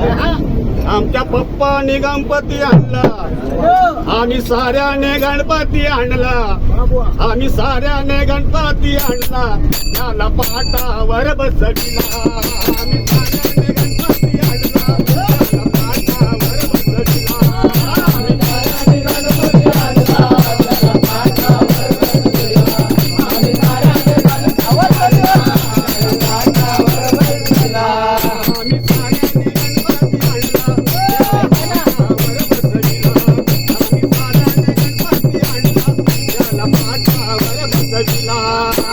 आमच्या पप्पाने गणपती आणला. आम्ही साऱ्याने गणपती आणला. आम्ही साऱ्याने गणपती आणला. त्याला पाटावर बसविला. आम्ही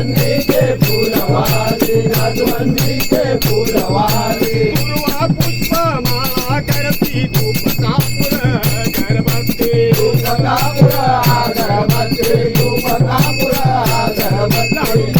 नचवंदी के फूलवारी नचवंदी के फूलवारी पूर्वा पुष्प माला करती धूप कापुर अगरबत्ती धूप कापुर अगरबत्ती धूप कापुर अगरबत्ती